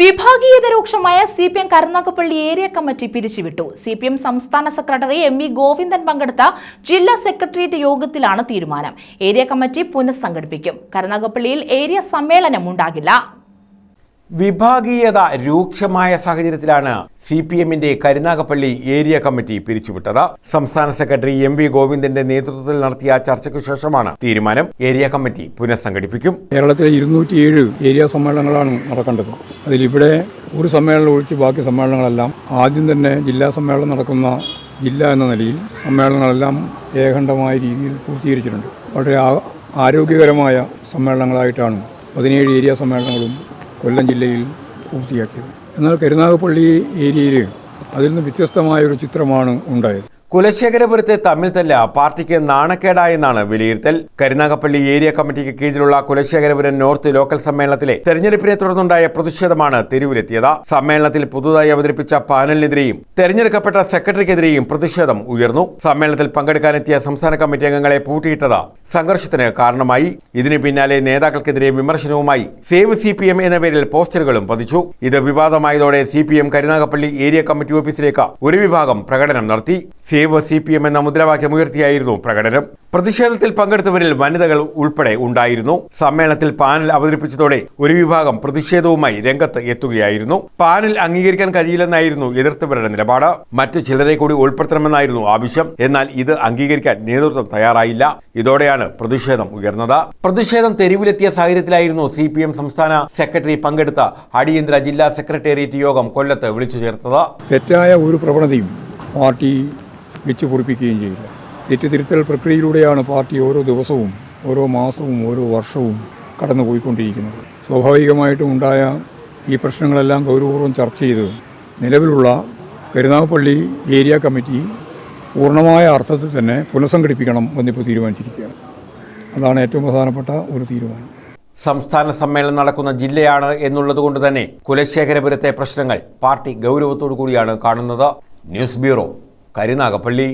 വിഭാഗീയത രൂക്ഷമായ C P M Karunagappally area committee പിരിച്ചുവിട്ടു. സി പി എം സംസ്ഥാന സെക്രട്ടറി എം ഇ ഗോവിന്ദൻ പങ്കെടുത്ത ജില്ലാ സെക്രട്ടേറിയറ്റ് യോഗത്തിലാണ് തീരുമാനം. ഏരിയ കമ്മിറ്റി പുനഃസംഘടിപ്പിക്കും. കരുനാഗപ്പള്ളിയിൽ ഏരിയ സമ്മേളനം ഉണ്ടാകില്ല. വിഭാഗീയത രൂക്ഷമായ സാഹചര്യത്തിലാണ് സി പി എമ്മിന്റെ കരുനാഗപ്പള്ളി ഏരിയ കമ്മിറ്റി പിരിച്ചുവിട്ടത്. സംസ്ഥാന സെക്രട്ടറി എം വി ഗോവിന്ദന്റെ നേതൃത്വത്തിൽ നടത്തിയ ചർച്ചയ്ക്കു ശേഷമാണ് തീരുമാനം. ഏരിയ കമ്മിറ്റി പുനഃസംഘടിപ്പിക്കും. കേരളത്തിലെ ഇരുന്നൂറ്റിയേഴ് ഏരിയ സമ്മേളനങ്ങളാണ് നടക്കേണ്ടത്. അതിലിവിടെ ഒരു സമ്മേളനം ഒഴിച്ച് ബാക്കി സമ്മേളനങ്ങളെല്ലാം ആദ്യം തന്നെ ജില്ലാ സമ്മേളനം നടക്കുന്ന ജില്ല എന്ന നിലയിൽ സമ്മേളനങ്ങളെല്ലാം ഏകണ്ഠമായ രീതിയിൽ പൂർത്തീകരിച്ചിട്ടുണ്ട്. വളരെ ആരോഗ്യകരമായ സമ്മേളനങ്ങളായിട്ടാണ് പതിനേഴ് ഏരിയ സമ്മേളനങ്ങളും കൊല്ലം ജില്ലയിൽ പൂർത്തിയാക്കിയത്. എന്നാൽ കരുനാഗപ്പള്ളി ഏരിയയിൽ അതിൽ നിന്ന് വ്യത്യസ്തമായ ഒരു ചിത്രമാണ് ഉണ്ടായത്. കുലശേഖരപുരത്തെ തമ്മിൽ തല്ല പാർട്ടിക്ക് നാണക്കേടായെന്നാണ് വിലയിരുത്തൽ. കരുനാഗപ്പള്ളി ഏരിയ കമ്മിറ്റിക്ക് കീഴിലുള്ള കുലശേഖരപുരം നോർത്ത് ലോക്കൽ സമ്മേളനത്തിലെ തെരഞ്ഞെടുപ്പിനെ തുടർന്നുണ്ടായ പ്രതിഷേധമാണ് തെരുവിലെത്തിയത്. സമ്മേളനത്തിൽ പുതുതായി അവതരിപ്പിച്ച പാനലിനെതിരെയും തെരഞ്ഞെടുക്കപ്പെട്ട സെക്രട്ടറിക്കെതിരെയും പ്രതിഷേധം ഉയർന്നു. സമ്മേളനത്തിൽ പങ്കെടുക്കാനെത്തിയ സംസ്ഥാന കമ്മിറ്റി അംഗങ്ങളെ പൂട്ടിയിട്ടത് സംഘർഷത്തിന് കാരണമായി. ഇതിന് പിന്നാലെ നേതാക്കൾക്കെതിരെ വിമർശനവുമായി സേവ് സി പി എം എന്ന പേരിൽ പോസ്റ്ററുകളും പതിച്ചു. ഇത് വിവാദമായതോടെ C P M Karunagappally area committee ഓഫീസിലേക്ക് ഒരു വിഭാഗം പ്രകടനം നടത്തി. സേവ് സി പി എം എന്ന മുദ്രാവാക്യം ഉയർത്തിയായിരുന്നു പ്രകടനം. പ്രതിഷേധത്തിൽ പങ്കെടുത്തവരിൽ വനിതകൾ ഉൾപ്പെടെ ഉണ്ടായിരുന്നു. സമ്മേളനത്തിൽ പാനൽ അവതരിപ്പിച്ചതോടെ ഒരു വിഭാഗം പ്രതിഷേധവുമായി രംഗത്ത് എത്തുകയായിരുന്നു. പാനൽ അംഗീകരിക്കാൻ കഴിയില്ലെന്നായിരുന്നു എതിർത്തവരുടെ നിലപാട്. മറ്റു ചിലരെ കൂടി ഉൾപ്പെടുത്തണമെന്നായിരുന്നു ആവശ്യം. എന്നാൽ ഇത് അംഗീകരിക്കാൻ നേതൃത്വം തയ്യാറായില്ല. ഇതോടെയാണ് പ്രതിഷേധം ഉയർന്നത്. പ്രതിഷേധം തെരുവിലെത്തിയ സാഹചര്യത്തിലായിരുന്നു സി പി എം സംസ്ഥാന സെക്രട്ടറി പങ്കെടുത്ത അടിയന്തര ജില്ലാ സെക്രട്ടേറിയറ്റ് യോഗം കൊല്ലത്ത് വിളിച്ചു ചേർത്തത്. തെറ്റായ ഒരു പ്രവണതയും പാർട്ടി വെച്ചു പൊറിപ്പിക്കുകയും ചെയ്യില്ല തെറ്റുതിരുത്തൽ പ്രക്രിയയിലൂടെയാണ് പാർട്ടി ഓരോ ദിവസവും ഓരോ മാസവും ഓരോ വർഷവും കടന്നു പോയിക്കൊണ്ടിരിക്കുന്നത് സ്വാഭാവികമായിട്ടും ഉണ്ടായ ഈ പ്രശ്നങ്ങളെല്ലാം ഗൗരവപൂർവം ചർച്ച ചെയ്ത് നിലവിലുള്ള കരുനാഗപ്പള്ളി ഏരിയ കമ്മിറ്റി പൂർണമായ അർത്ഥത്തിൽ തന്നെ പുനഃസംഘടിപ്പിക്കണം എന്നിപ്പോൾ തീരുമാനിച്ചിരിക്കുകയാണ്. അതാണ് ഏറ്റവും പ്രധാനപ്പെട്ട ഒരു തീരുമാനം. സംസ്ഥാന സമ്മേളനം നടക്കുന്ന ജില്ലയാണ് എന്നുള്ളത് കൊണ്ട് തന്നെ കുലശേഖരപുരത്തെ പ്രശ്നങ്ങൾ പാർട്ടി ഗൗരവത്തോടു കൂടിയാണ് കാണുന്നത്. News bureau Karunagappally.